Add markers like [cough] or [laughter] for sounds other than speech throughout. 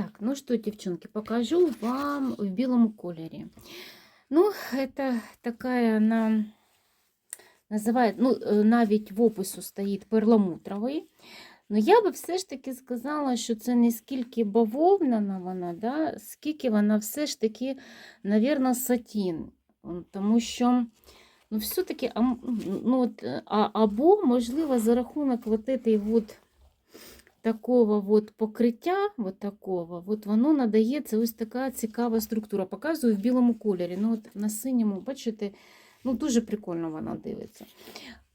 Так, ну что, девчонки, покажу вам в белом колере. Ну, это такая она називає, ну, е, навіть в опису стоїть перламутровий. Ну, я би все ж таки сказала, що це не скільки бавовняна вона, да, скільки вона все ж таки, навірно, сатін. Тому що ну, все-таки ну, а, або, можливо, за рахунок вот этой вот такого от покриття, от такого, от воно надається ось така цікава структура. Показую в білому кольорі. Ну, от на синьому, бачите, ну, дуже прикольно вона дивиться.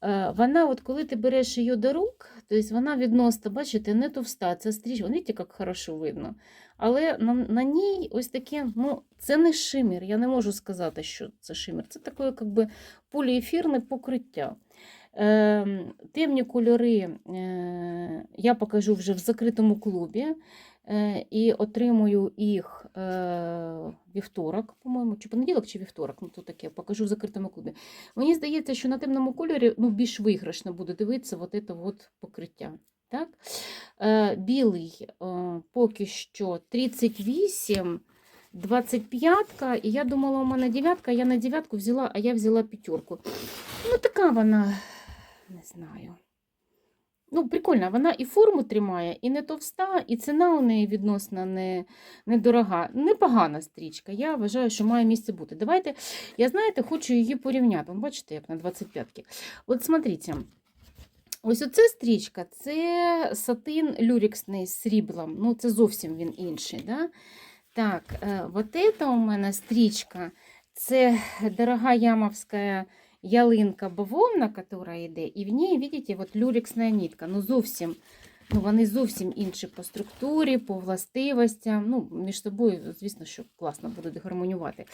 Е, Вона, от коли ти береш її до рук, тобто вона відносно, бачите, не товста, це стрічка, видите, як хорошо видно. Але на, на ній ось таке, ну, це не шимір, я не можу сказати, що це шимір. Це таке, як би, поліефірне покриття. Е, темні кольори е, я покажу вже в закритому клубі е, і отримую їх е, вівторок, по-моєму, чи понеділок, чи вівторок. Ну, то таке, покажу в закритому клубі. Мені здається, що на темному кольорі ну, більш виграшно буде дивитися от це от покриття. Так? Білий поки що 38. 25-ка, і я думала, у мене дев'ятка, я на дев'ятку взяла, а я взяла п'ятерку. Ну, така вона, не знаю. Ну, прикольна, вона і форму тримає, і не товста, і ціна у неї відносно не, недорога. Непогана стрічка. Я вважаю, що має місце бути. Давайте, я знаєте, хочу її порівняти. Бачите, як на 25-ки. От смотрите. Ось оця стрічка це сатин люрексний з сріблом. Ну, це зовсім він інший. Да? Так, е, вот это у мене стрічка. Це дорога ямовська ялинка бавовна, яка йде, і в ній, видите, вот люрексна нитка. Ну, зовсім, ну, вони зовсім інші по структурі, по властивостям. Ну, між собою, звісно, що класно будуть гармонювати.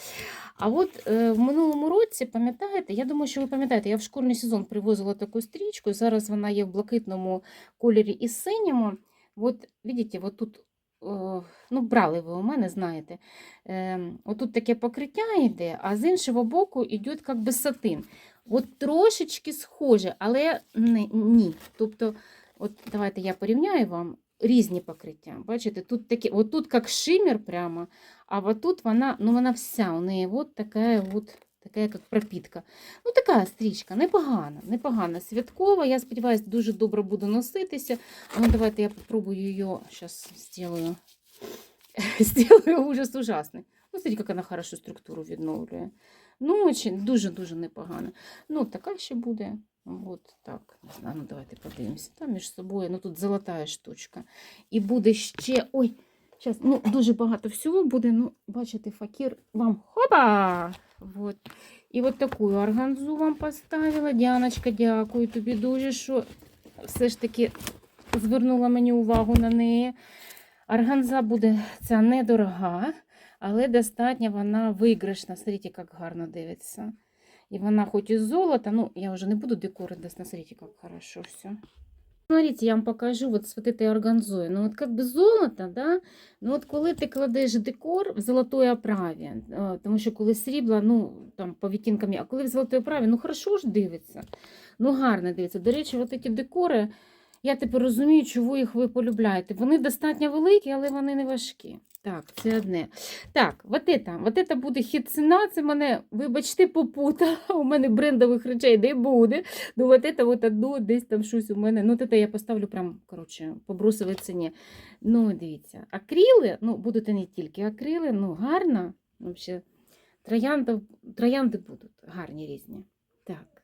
А от е, в минулому році, пам'ятаєте, я думаю, що ви пам'ятаєте, я в школьний сезон привозила таку стрічку, зараз вона є в блакитному кольорі і синьому. От, видите, от тут ну, брали ви у мене, знаєте. Е, отут таке покриття йде, а з іншого боку йде як би сатин. От трошечки схоже, але не, ні. Тобто, от давайте я порівняю вам різні покриття. Бачите, тут таке, от тут як шимер прямо, а от тут вона, ну вона вся, у неї от така от. Така як пропітка. Ну, така стрічка, непогана, непогана, святкова. Я сподіваюся, дуже добре буде носитися. Ну, давайте я попробую її. Сейчас сделаю. Сделаю ужас ужасний. Ну, смотрите, як вона хорошо структуру відновлює. Ну, дуже-дуже непогано. Ну, така ще буде. От так. Не знаю, ну давайте подивимося. Там між собою, ну тут золота штучка. І буде ще. Ой, зараз, ну, дуже багато всього буде. Ну, бачите, факір вам хопа! Вот. І от таку органзу вам поставила. Діаночка, дякую тобі дуже, що все ж таки звернула мені увагу на неї. Органза буде ця недорога, але достатньо вона виграшна. Смотрите, як гарно дивиться. І вона хоч і золота, ну, я вже не буду декори смотрите, як хорошо все. Смотрите, я вам покажу вот с вот этой органзой. Ну, вот как бы золото, да? Ну, от коли ти кладеш декор в золотої оправі, тому що коли срібла, ну, там, по відтінкам, а коли в золотої оправі, ну, хорошо ж дивиться. Ну, гарно дивиться. До речі, от ці декори, я тепер розумію, чого їх ви полюбляєте. Вони достатньо великі, але вони не важкі. Так, це одне. Так, вот это, вот это буде хід ціна, це мене, вибачте, попута. [laughs] У мене брендових речей не буде. Ну, вот это вот одно, десь там щось у мене. Ну, от це я поставлю прям, коротше, по брусовій ціні. Ну, дивіться, акрили, ну, будуть і не тільки акрили, ну, гарно. Вообще, троянди, троянди будуть гарні різні. Так.